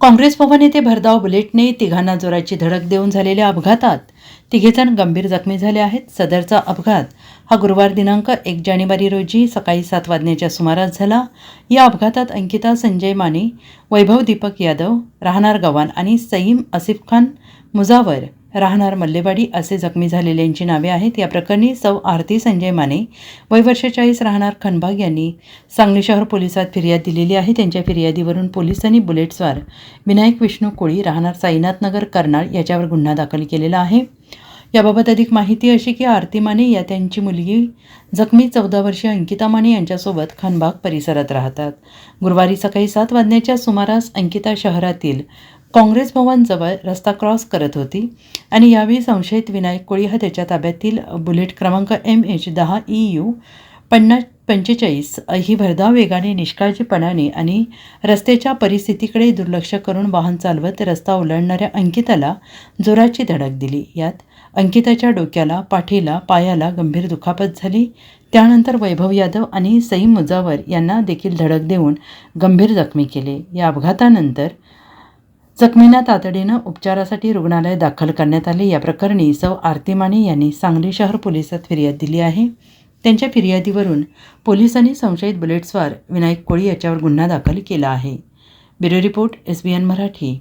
काँग्रेस भवन येथे भरधाव बुलेटने तिघांना जोराची धडक देऊन झालेल्या अपघातात तिघेजण गंभीर जखमी झाले आहेत. सदरचा अपघात हा गुरुवार दिनांक एक जानेवारी रोजी सकाळी सात वाजण्याच्या सुमारास झाला. या अपघातात अंकिता संजय माने वैभव दीपक यादव राहणार गवान आणि सईम आसिफ खान मुजावर राहणार मल्लेवाडी असे जखमी झालेल्यांची नावे आहेत. या प्रकरणी सौ आरती संजय माने वय वर्ष चाळीस राहणार खनबाग यांनी सांगली शहर पोलिसात फिर्याद दिलेली आहे. त्यांच्या फिर्यादीवरून पोलिसांनी बुलेटस्वार विनायक विष्णू कोळी राहणार साईनाथनगर कर्नाळ याच्यावर गुन्हा दाखल केलेला आहे. याबाबत अधिक माहिती अशी की आरती माने या त्यांची मुलगी जखमी चौदा वर्षीय अंकिता माने यांच्यासोबत खानबाग परिसरात राहतात. गुरुवारी सकाळी सात वाजण्याच्या सुमारास अंकिता शहरातील काँग्रेस भवनजवळ रस्ता क्रॉस करत होती आणि यावेळी संशयित विनायक कोळी हा त्याच्या ताब्यातील बुलेट क्रमांक एम एच दहा ई यू पन्नास पंचेचाळीस ही भरधाव वेगाने निष्काळजीपणाने आणि रस्त्याच्या परिस्थितीकडे दुर्लक्ष करून वाहन चालवत रस्ता ओलांडणाऱ्या अंकिताला जोराची धडक दिली. यात अंकिताच्या डोक्याला पाठीला पायाला गंभीर दुखापत झाली. त्यानंतर वैभव यादव आणि सईम मुजावर यांना देखील धडक देऊन गंभीर जखमी केले. या अपघातानंतर जखमींना तातडीनं उपचारासाठी रुग्णालयात दाखल करण्यात आले. या प्रकरणी सौ आरती माने यांनी सांगली शहर पोलिसात फिर्याद दिली आहे. त्यांच्या फिर्यादीवरून पोलिसांनी संशयित बुलेटस्वार विनायक कोळी याच्यावर गुन्हा दाखल केला आहे. Bureau report S B N Marathi.